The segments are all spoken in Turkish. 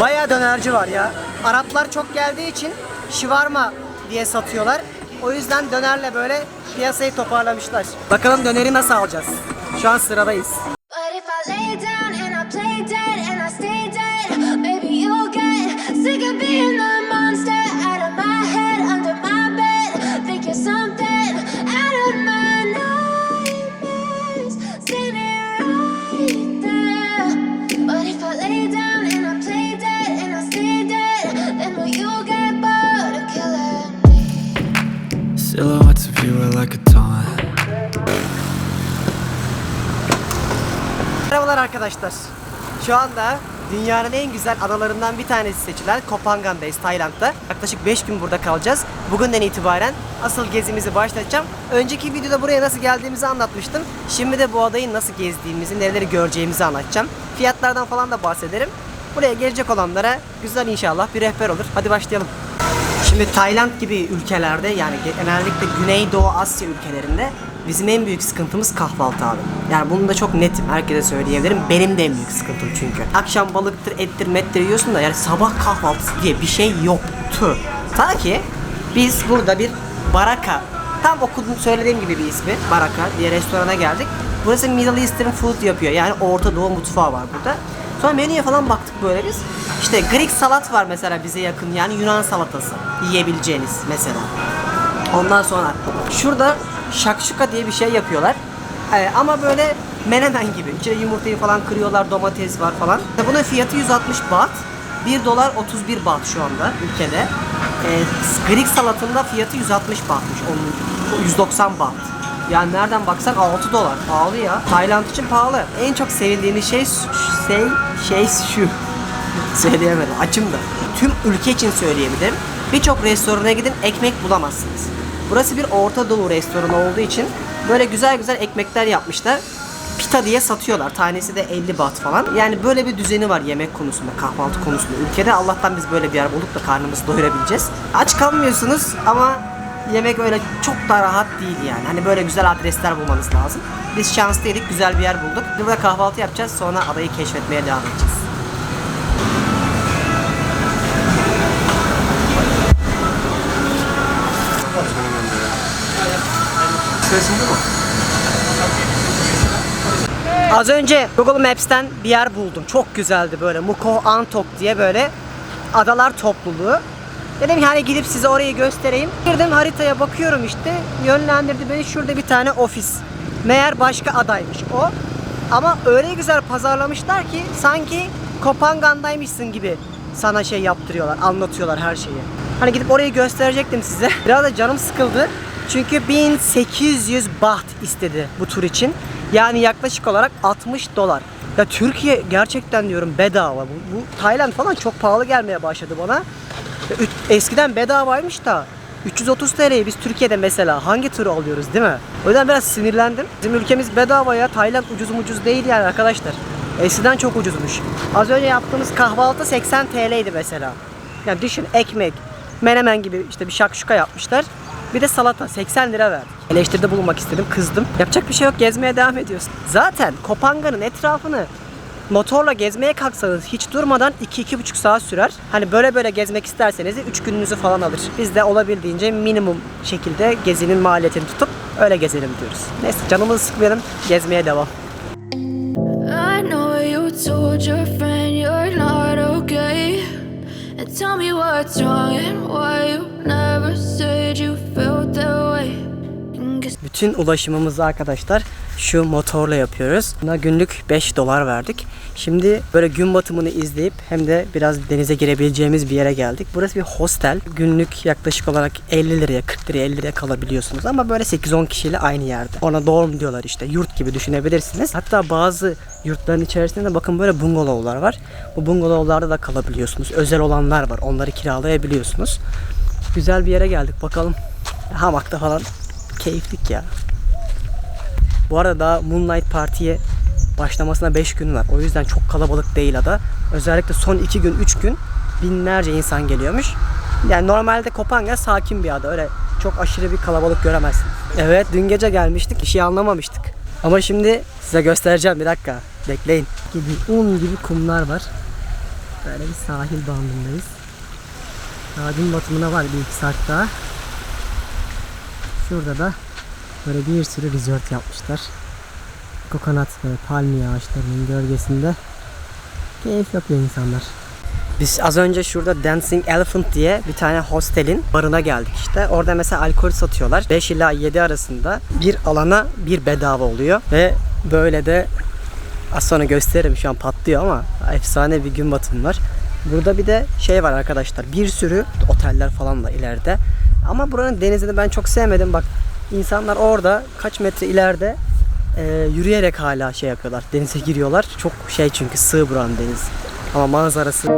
Bayağı dönerci var ya. Araplar çok geldiği için şivarma diye satıyorlar. O yüzden dönerle böyle piyasayı toparlamışlar. Bakalım döneri nasıl alacağız? Şu an sıradayız. Silhouettes of you are like a taunt. Merhabalar arkadaşlar. Şu anda dünyanın en güzel adalarından bir tanesi seçilen Koh Phangan'dayız Tayland'da. Yaklaşık 5 gün burada kalacağız. Bugünden itibaren asıl gezimizi başlatacağım. Önceki videoda buraya nasıl geldiğimizi anlatmıştım. Şimdi de bu adayı nasıl gezdiğimizi, nereleri göreceğimizi anlatacağım. Fiyatlardan falan da bahsederim. Buraya gelecek olanlara güzel inşallah bir rehber olur. Hadi başlayalım. Şimdi Tayland gibi ülkelerde yani genellikle Güneydoğu Asya ülkelerinde bizim en büyük sıkıntımız kahvaltı abi. Yani bunu da çok netim herkese söyleyebilirim. Benim de en büyük sıkıntım çünkü. Akşam balıktır, ettir, mettir yiyorsun da yani sabah kahvaltısı diye bir şey yoktu. Ta ki biz burada bir baraka tam okudum söylediğim gibi bir ismi baraka diye restorana geldik. Burası Middle Eastern food yapıyor. Yani Orta Doğu mutfağı var burada. Sonra menüye falan baktık böyle biz. İşte Greek salat var mesela bize yakın yani Yunan salatası yiyebileceğiniz mesela. Ondan sonra şurada şakşuka diye bir şey yapıyorlar. Ee, ama böyle menemen gibi. İçine yumurtayı falan kırıyorlar, domates var falan. Bunun fiyatı 160 baht. 1 dolar 31 baht şu anda ülkede. Ee, Greek salatında fiyatı 160 bahtmış. Onun 190 baht. Yani nereden baksan 6 dolar. Pahalı ya. Tayland için pahalı. En çok sevildiğimiz şey şey şey şu. Söyleyemedim. Açım da. Tüm ülke için söyleyebilirim. Birçok restorana gidin ekmek bulamazsınız. Burası bir Orta Doğu restoranı olduğu için böyle güzel güzel ekmekler yapmışlar. Pita diye satıyorlar. Tanesi de 50 baht falan. Yani böyle bir düzeni var yemek konusunda, kahvaltı konusunda. Ülkede Allah'tan biz böyle bir yer bulduk da karnımızı doyurabileceğiz. Aç kalmıyorsunuz ama yemek öyle çok da rahat değil yani. Hani böyle güzel adresler bulmanız lazım. Biz şanslıydık, güzel bir yer bulduk. Burada kahvaltı yapacağız, sonra adayı keşfetmeye devam edeceğiz. Az önce Google Maps'ten bir yer buldum. Çok güzeldi böyle. Muko Antok diye böyle adalar topluluğu. Dedim ki hani gidip size orayı göstereyim. Girdim haritaya bakıyorum işte. Yönlendirdi beni şurada bir tane ofis. Meğer başka adaymış o. Ama öyle güzel pazarlamışlar ki sanki Kopangan'daymışsın gibi sana şey yaptırıyorlar, anlatıyorlar her şeyi. Hani gidip orayı gösterecektim size. Biraz da canım sıkıldı. Çünkü 1800 baht istedi bu tur için. Yani yaklaşık olarak 60 dolar. Ya Türkiye gerçekten diyorum bedava. Bu, bu Tayland falan çok pahalı gelmeye başladı bana. Eskiden bedavaymış da 330 TL'yi biz Türkiye'de mesela hangi turu alıyoruz değil mi? O yüzden biraz sinirlendim. Bizim ülkemiz bedava ya. Tayland ucuz ucuz değil yani arkadaşlar. Eskiden çok ucuzmuş. Az önce yaptığımız kahvaltı 80 TL'ydi mesela. Yani düşün ekmek, menemen gibi işte bir şakşuka yapmışlar. Bir de salata 80 lira verdik. Eleştiride bulunmak istedim, kızdım. Yapacak bir şey yok, gezmeye devam ediyorsun. Zaten Kopanga'nın etrafını motorla gezmeye kalksanız hiç durmadan 2-2,5 saat sürer. Hani böyle böyle gezmek isterseniz de 3 gününüzü falan alır. Biz de olabildiğince minimum şekilde gezinin maliyetini tutup öyle gezelim diyoruz. Neyse canımızı sıkmayalım, gezmeye devam. I know you told your friend you're not okay. And tell me what's wrong and why you never said you felt that way. And guess Bütün ulaşımımızı arkadaşlar şu motorla yapıyoruz. Buna günlük 5 dolar verdik. Şimdi böyle gün batımını izleyip hem de biraz denize girebileceğimiz bir yere geldik. Burası bir hostel. Günlük yaklaşık olarak 50 liraya 40 liraya 50 liraya kalabiliyorsunuz. Ama böyle 8-10 kişiyle aynı yerde. Ona dorm diyorlar işte. Yurt gibi düşünebilirsiniz. Hatta bazı yurtların içerisinde de bakın böyle bungalovlar var. Bu bungalovlarda da kalabiliyorsunuz. Özel olanlar var. Onları kiralayabiliyorsunuz. Güzel bir yere geldik. Bakalım. Hamakta falan keyiflik ya. Bu arada daha Moonlight Party'ye başlamasına 5 gün var. O yüzden çok kalabalık değil ada. Özellikle son 2 gün, 3 gün binlerce insan geliyormuş. Yani normalde Kopanga sakin bir ada. Öyle çok aşırı bir kalabalık göremezsin. Evet dün gece gelmiştik. Bir şey anlamamıştık. Ama şimdi size göstereceğim bir dakika. Bekleyin. Gibi un gibi kumlar var. Böyle bir sahil bandındayız. Daha gün batımına var bir iki saat daha. Şurada da böyle bir sürü resort yapmışlar. Kokonat ve palmiye ağaçlarının gölgesinde keyif yapıyor insanlar. Biz az önce şurada Dancing Elephant diye bir tane hostelin barına geldik işte. Orada mesela alkol satıyorlar. 5 ila 7 arasında bir alana bir bedava oluyor. Ve böyle de az sonra gösteririm şu an patlıyor ama efsane bir gün batımı var. Burada bir de şey var arkadaşlar bir sürü oteller falan da ileride. Ama buranın denizini ben çok sevmedim. Bak insanlar orada kaç metre ileride e, yürüyerek hala şey yapıyorlar. Denize giriyorlar. Çok şey çünkü sığ buranın deniz. Ama manzarası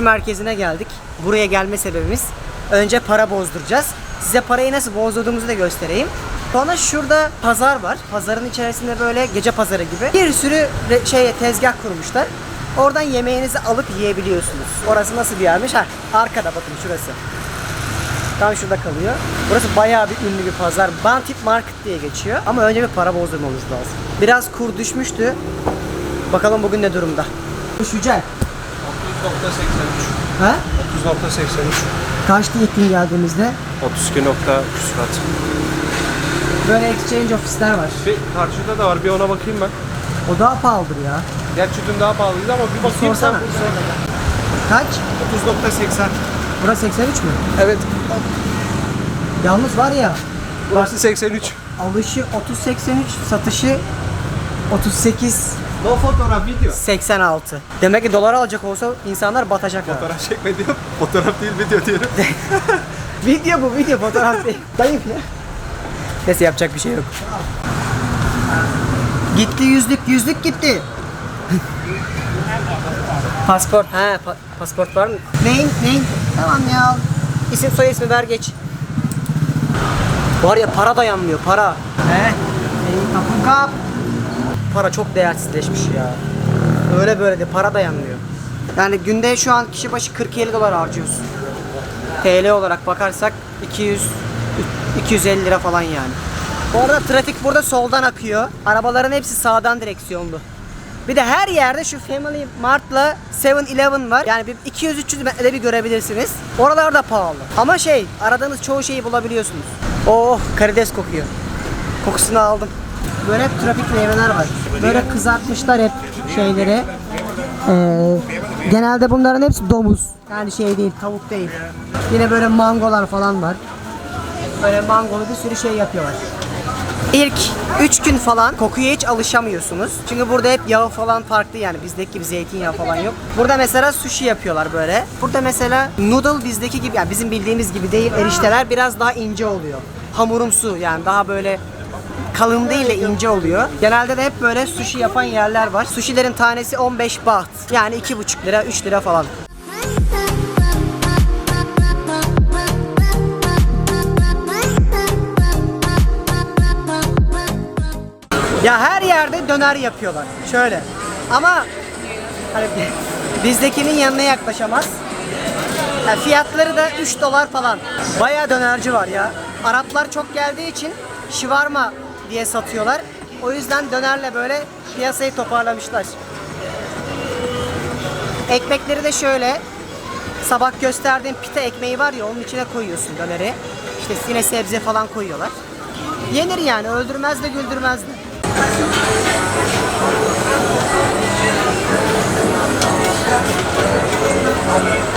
merkezine geldik. Buraya gelme sebebimiz önce para bozduracağız. Size parayı nasıl bozdurduğumuzu da göstereyim. Sonra şurada pazar var. Pazarın içerisinde böyle gece pazarı gibi bir sürü re- şey tezgah kurmuşlar. Oradan yemeğinizi alıp yiyebiliyorsunuz. Orası nasıl bir yermiş? Ha, arkada bakın şurası. Tam şurada kalıyor. Burası bayağı bir ünlü bir pazar. Bantit Market diye geçiyor. Ama önce bir para bozdurmamız lazım. Biraz kur düşmüştü. Bakalım bugün ne durumda. Düşecek. 30.83. Ha? 30.83. Kaçtı ilk gün geldiğimizde? 32 nokta küsurat. Böyle exchange ofisler var. Bir karşıda da var bir ona bakayım ben. O daha pahalıdır ya. Gerçi dün daha pahalıydı ama bir bakayım Sorsana. sen. Kaç? 30.80. Burası 83 mü? Evet. Yalnız var ya Burası 83. alışı 30-83, satışı 38 No fotoğraf video. 86. Demek ki dolar alacak olsa insanlar batacak ha. Fotoğraf çekme diyor. Fotoğraf değil video diyorum. video bu video fotoğraf değil. Zayıf ya. Neyse yapacak bir şey yok. Gitti yüzlük yüzlük gitti. Pasport. He pa- pasport var mı? Neyin neyin? Tamam ya. İsim soy ismi ver geç. Var ya para dayanmıyor para. He. Neyin kapın kap. Para çok değersizleşmiş ya. Öyle böyle de para dayanmıyor. Yani günde şu an kişi başı 40-50 dolar harcıyorsun. TL olarak bakarsak 200 250 lira falan yani. Bu arada trafik burada soldan akıyor. Arabaların hepsi sağdan direksiyonlu. Bir de her yerde şu Family Mart'la 7-Eleven var. Yani bir 200-300 metrede bir görebilirsiniz. Oralar da pahalı. Ama şey, aradığınız çoğu şeyi bulabiliyorsunuz. Oh, karides kokuyor. Kokusunu aldım. Böyle trafik meyveler var. Böyle kızartmışlar hep şeyleri. Ee, genelde bunların hepsi domuz. Yani şey değil, tavuk değil. Yine böyle mangolar falan var. Böyle mangolu bir sürü şey yapıyorlar. İlk 3 gün falan kokuya hiç alışamıyorsunuz. Çünkü burada hep yağı falan farklı yani bizdeki gibi zeytinyağı falan yok. Burada mesela sushi yapıyorlar böyle. Burada mesela noodle bizdeki gibi yani bizim bildiğimiz gibi değil erişteler biraz daha ince oluyor. Hamurumsu yani daha böyle kalın değil de ince oluyor. Genelde de hep böyle sushi yapan yerler var. Sushilerin tanesi 15 baht. Yani 2,5 lira 3 lira falan. Ya her yerde döner yapıyorlar. Şöyle. Ama hani bizdekinin yanına yaklaşamaz. Ya fiyatları da 3 dolar falan. Bayağı dönerci var ya. Araplar çok geldiği için şivarma diye satıyorlar. O yüzden dönerle böyle piyasayı toparlamışlar. Ekmekleri de şöyle. Sabah gösterdiğim pita ekmeği var ya onun içine koyuyorsun döneri. İşte yine sebze falan koyuyorlar. Yenir yani öldürmez de güldürmez de.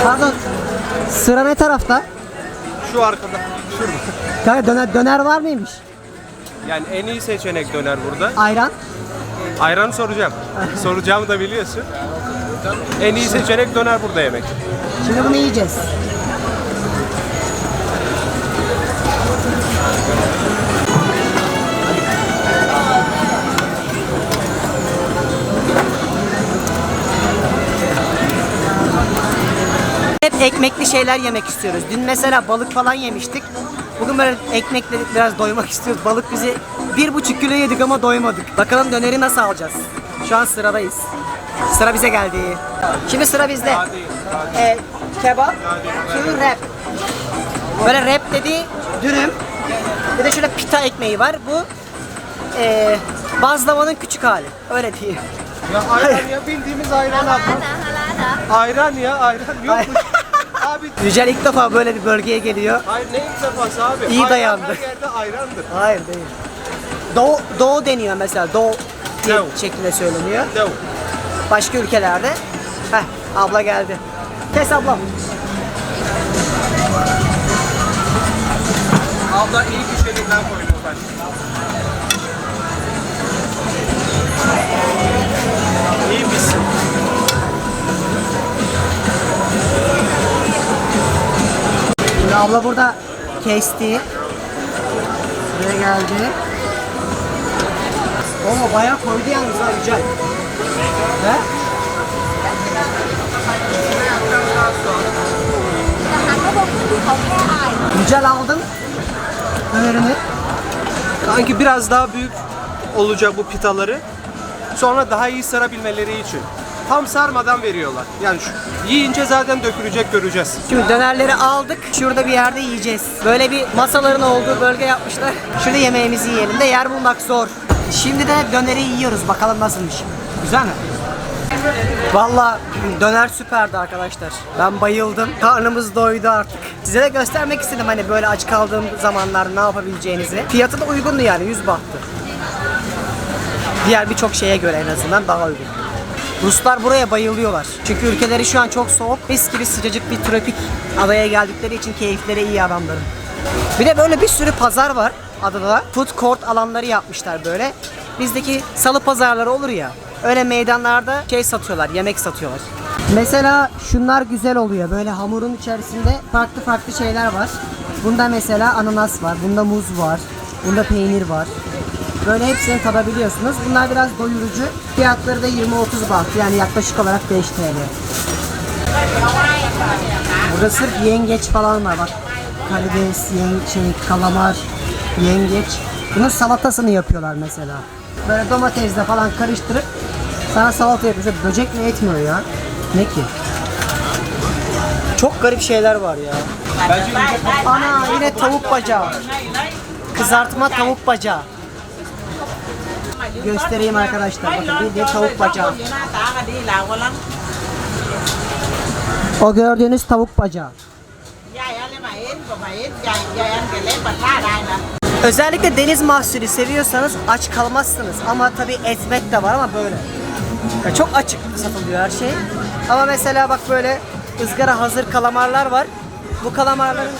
Pardon. Sıra ne tarafta? Şu arkada. Şurada. Döner, döner var mıymış? Yani en iyi seçenek döner burada. Ayran. Ayran soracağım. Soracağımı da biliyorsun. En iyi seçenek döner burada yemek. Şimdi bunu yiyeceğiz. Hep ekmekli şeyler yemek istiyoruz. Dün mesela balık falan yemiştik. Bugün böyle ekmekle biraz doymak istiyoruz. Balık bizi bir buçuk kilo yedik ama doymadık. Bakalım döneri nasıl alacağız? Şu an sıradayız. Sıra bize geldi. Şimdi sıra bizde. Hadi. e, kebap, to wrap. Böyle wrap dediği dürüm. Bir de şöyle pita ekmeği var. Bu e, bazlamanın küçük hali. Öyle diyeyim. Ya ayran ya bildiğimiz ayran abi. Ayran ya ayran yokmuş. abi Yücel ilk defa böyle bir bölgeye geliyor. hayır ne ilk defası abi? İyi Ayran dayandı. Her yerde ayrandır. Hayır değil. Doğu, doğu deniyor mesela. Doğu diye Doğu. şeklinde söyleniyor. Dev. Başka ülkelerde. Heh, abla geldi. Kes ablam. Abla iyi ki şeyden koyuyorlar. Şimdi abla burada kesti. Buraya geldi. Ama bayağı koydu yalnız ha Yücel. He? Yücel aldın. Dönerini. Sanki biraz daha büyük olacak bu pitaları. Sonra daha iyi sarabilmeleri için. Tam sarmadan veriyorlar. Yani şu, yiyince zaten dökülecek göreceğiz. Şimdi dönerleri aldık. Şurada bir yerde yiyeceğiz. Böyle bir masaların olduğu bölge yapmışlar. Şurada yemeğimizi yiyelim de yer bulmak zor. Şimdi de döneri yiyoruz. Bakalım nasılmış. Güzel mi? Valla döner süperdi arkadaşlar. Ben bayıldım. Karnımız doydu artık. Size de göstermek istedim hani böyle aç kaldığım zamanlar ne yapabileceğinizi. Fiyatı da uygundu yani 100 bahtı. Diğer birçok şeye göre en azından daha uygun. Ruslar buraya bayılıyorlar. Çünkü ülkeleri şu an çok soğuk. Mis gibi sıcacık bir tropik adaya geldikleri için keyifleri iyi adamların. Bir de böyle bir sürü pazar var adada. Food court alanları yapmışlar böyle. Bizdeki salı pazarları olur ya. Öyle meydanlarda şey satıyorlar, yemek satıyorlar. Mesela şunlar güzel oluyor. Böyle hamurun içerisinde farklı farklı şeyler var. Bunda mesela ananas var, bunda muz var, bunda peynir var. Böyle hepsini tadabiliyorsunuz. Bunlar biraz doyurucu. Fiyatları da 20-30 baht. Yani yaklaşık olarak 5 TL. Burada sırf yengeç falan var bak. Karides, yen, şey, kalamar, yengeç. Bunun salatasını yapıyorlar mesela. Böyle domatesle falan karıştırıp sana salata yapıyor. Böcek mi etmiyor ya? Ne ki? Çok garip şeyler var ya. Ana yine tavuk bacağı. Kızartma tavuk bacağı. Göstereyim arkadaşlar. Bakın bir de tavuk bacağı. O gördüğünüz tavuk bacağı. Özellikle deniz mahsulü seviyorsanız aç kalmazsınız. Ama tabi etmet de var ama böyle. Ya çok açık satılıyor her şey. Ama mesela bak böyle ızgara hazır kalamarlar var. Bu kalamarların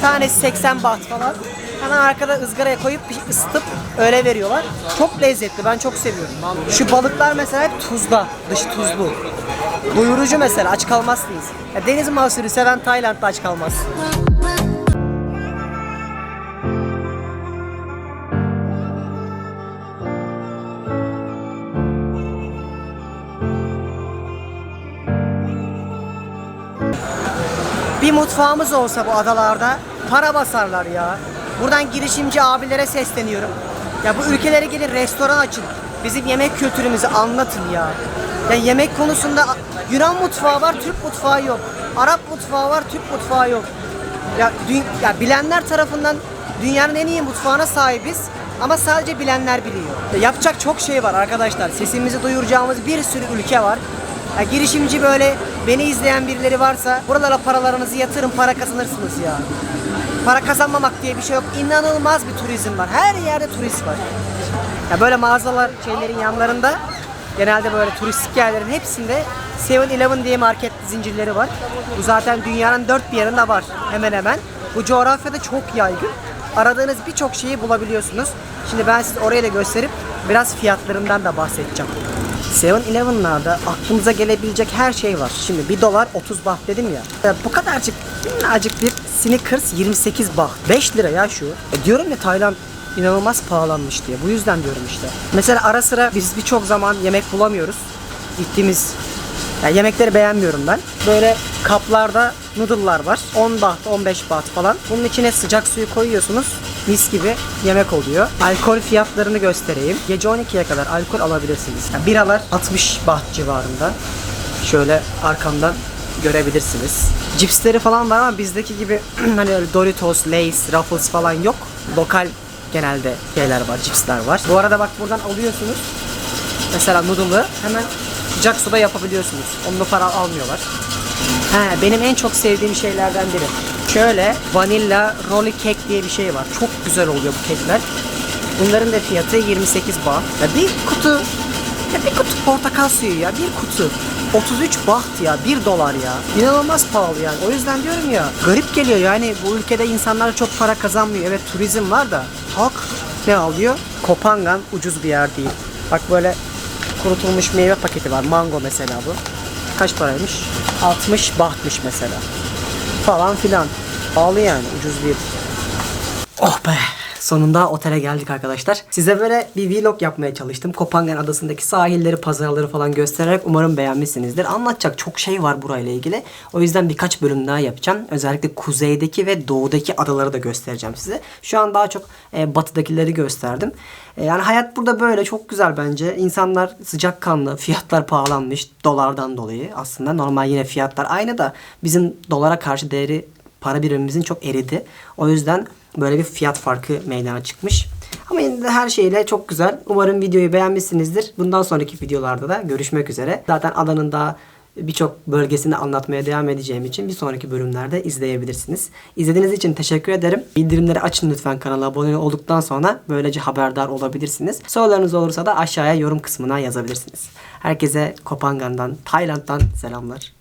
tanesi 80 baht falan. Hemen arkada ızgaraya koyup bir ısıtıp öyle veriyorlar. Çok lezzetli. Ben çok seviyorum. Şu balıklar mesela hep tuzda. Dışı tuzlu. Doyurucu mesela. Aç kalmazsınız. Ya deniz mahsulü seven Tayland'da aç kalmaz. Bir mutfağımız olsa bu adalarda para basarlar ya. Buradan girişimci abilere sesleniyorum. Ya bu ülkelere gelin restoran açın. Bizim yemek kültürümüzü anlatın ya. Ya yemek konusunda Yunan mutfağı var, Türk mutfağı yok. Arap mutfağı var, Türk mutfağı yok. Ya, ya bilenler tarafından dünyanın en iyi mutfağına sahibiz. Ama sadece bilenler biliyor. Ya yapacak çok şey var arkadaşlar. Sesimizi duyuracağımız bir sürü ülke var. Ya girişimci böyle beni izleyen birileri varsa buralara paralarınızı yatırın para kazanırsınız ya. Para kazanmamak diye bir şey yok. İnanılmaz bir turizm var. Her yerde turist var. Ya böyle mağazalar şeylerin yanlarında genelde böyle turistik yerlerin hepsinde 7-Eleven diye market zincirleri var. Bu zaten dünyanın dört bir yerinde var hemen hemen. Bu coğrafyada çok yaygın. Aradığınız birçok şeyi bulabiliyorsunuz. Şimdi ben size oraya da gösterip biraz fiyatlarından da bahsedeceğim. 7-Eleven'larda aklınıza gelebilecek her şey var. Şimdi 1 dolar 30 baht dedim ya. Ya bu kadarcık minnacık bir Snickers 28 baht. 5 lira ya şu. E diyorum ya Tayland inanılmaz pahalanmış diye. Bu yüzden diyorum işte. Mesela ara sıra biz birçok zaman yemek bulamıyoruz. Gittiğimiz ya yemekleri beğenmiyorum ben. Böyle kaplarda noodle'lar var. 10 baht, 15 baht falan. Bunun içine sıcak suyu koyuyorsunuz. Mis gibi yemek oluyor. Alkol fiyatlarını göstereyim. Gece 12'ye kadar alkol alabilirsiniz. Yani biralar 60 baht civarında. Şöyle arkamdan görebilirsiniz. Cipsleri falan var ama bizdeki gibi hani Doritos, Lay's, Ruffles falan yok. Lokal genelde şeyler var, cipsler var. Bu arada bak buradan alıyorsunuz. Mesela noodle'ı hemen sıcak suda yapabiliyorsunuz. Onunla para almıyorlar. He, benim en çok sevdiğim şeylerden biri. Şöyle vanilla rolly cake diye bir şey var. Çok güzel oluyor bu kekler. Bunların da fiyatı 28 baht. Ya bir kutu ya bir kutu portakal suyu ya bir kutu. 33 baht ya 1 dolar ya. İnanılmaz pahalı yani. O yüzden diyorum ya garip geliyor yani bu ülkede insanlar çok para kazanmıyor. Evet turizm var da halk ne alıyor? Kopangan ucuz bir yer değil. Bak böyle kurutulmuş meyve paketi var. Mango mesela bu. Kaç paraymış? 60 bahtmış mesela. Falan filan. Pahalı yani ucuz değil. Oh be. Sonunda otele geldik arkadaşlar. Size böyle bir vlog yapmaya çalıştım. Kopangan adasındaki sahilleri, pazarları falan göstererek umarım beğenmişsinizdir. Anlatacak çok şey var burayla ilgili. O yüzden birkaç bölüm daha yapacağım. Özellikle kuzeydeki ve doğudaki adaları da göstereceğim size. Şu an daha çok e, batıdakileri gösterdim. E, yani hayat burada böyle çok güzel bence. İnsanlar sıcakkanlı, fiyatlar pahalanmış dolardan dolayı. Aslında normal yine fiyatlar aynı da bizim dolara karşı değeri para birimimizin çok eridi. O yüzden böyle bir fiyat farkı meydana çıkmış. Ama yine de her şeyle çok güzel. Umarım videoyu beğenmişsinizdir. Bundan sonraki videolarda da görüşmek üzere. Zaten adanın daha birçok bölgesini anlatmaya devam edeceğim için bir sonraki bölümlerde izleyebilirsiniz. İzlediğiniz için teşekkür ederim. Bildirimleri açın lütfen kanala abone olduktan sonra böylece haberdar olabilirsiniz. Sorularınız olursa da aşağıya yorum kısmına yazabilirsiniz. Herkese Kopangan'dan, Tayland'dan selamlar.